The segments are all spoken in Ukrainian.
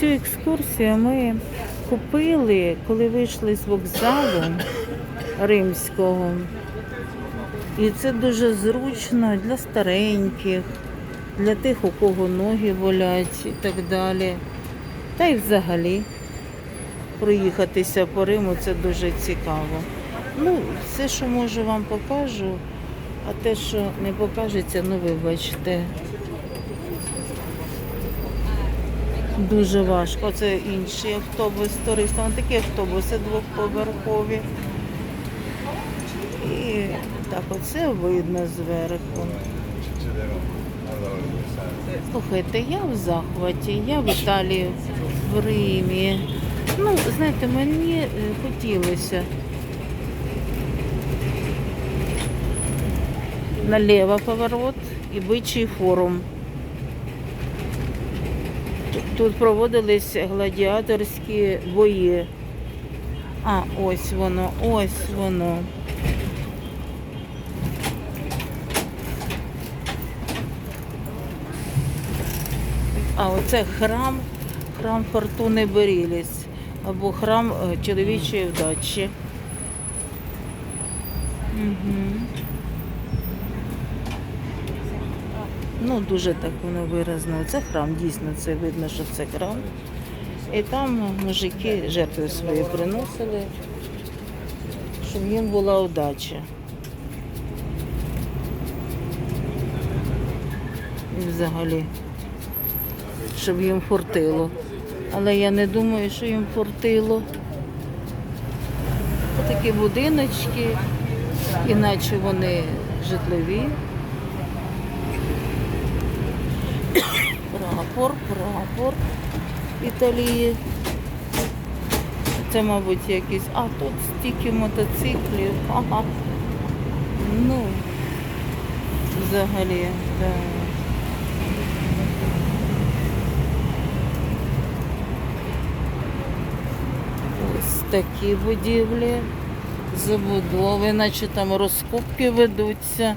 цю екскурсію ми купили, коли вийшли з вокзалу римського. І це дуже зручно для стареньких, для тих, у кого ноги болять і так далі. Та й взагалі проїхатися по Риму це дуже цікаво. Ну, все, що можу, вам покажу, а те, що не покажеться, ну вибачте. Дуже важко. Це інший автобус туристам. Такі автобуси двохповерхові. І так оце видно зверху. Слухайте, я в захваті, я в Італії, в Римі. Ну, знаєте, мені е, хотілося. Наліво поворот і бичий форум. Тут проводились гладіаторські бої. А, ось воно, ось воно. А оце храм, храм Фортуни Беріліс або храм е, чоловічої вдачі. Угу. Ну, дуже так воно виразно. Це храм, дійсно, це видно, що це храм. І там мужики жертви свої приносили, щоб їм була удача. І взагалі, щоб їм фортило. Але я не думаю, що їм фортило. Такі будиночки, іначе вони житлові. Прапор, прапор Італії. Це, мабуть, якийсь. А тут стільки мотоциклів. Ага. Ну, взагалі, да. Ось такі будівлі, забудови, наче там розкопки ведуться.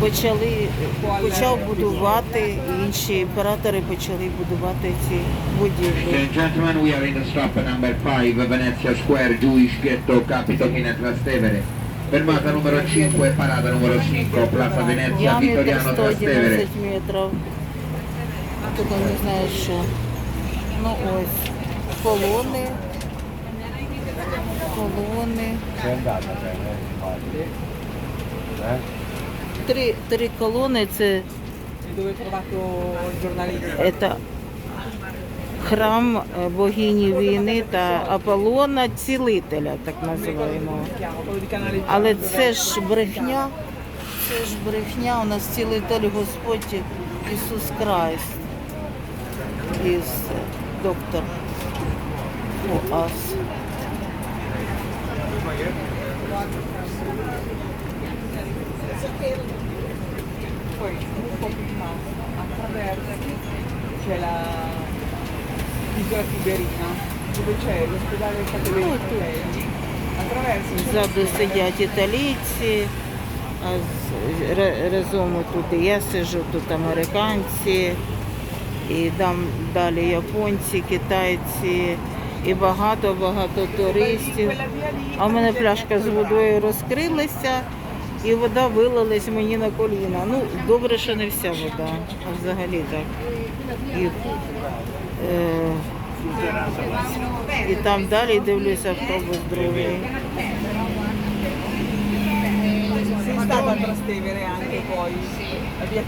Почали, почав будувати, інші імператори почали будувати ці будівлі. Gentlemen, we are in the stop number 5, Venezia Square, Jewish Ghetto, Capito China Trastevere. Fermata numero 5, parata numero 5, Plaza Venezia, Vittoriano Trastevere. метрів. Тут не знаю що. Ну ось. Колони. Колони. Три, три колони це. Это храм богині війни та Аполлона цілителя, так називаємо. Але це ж брехня, це ж брехня, у нас цілитель Господь Ісус Христ із доктор УАС. Poi un po' basso, attraverso, c'è la isola Tiberina, dove c'è l'ospedale Oh, Fratelli. Attraverso Ззаду сидять італійці, а разом тут і я сижу, тут американці, і там далі японці, китайці, і багато-багато туристів. А в мене пляшка з водою розкрилася, і вода вилилась мені на коліна. Ну, добре, що не вся вода, а взагалі так. І, е, і там далі дивлюся автобус другий. sei stata a Trastevere anche poi, la via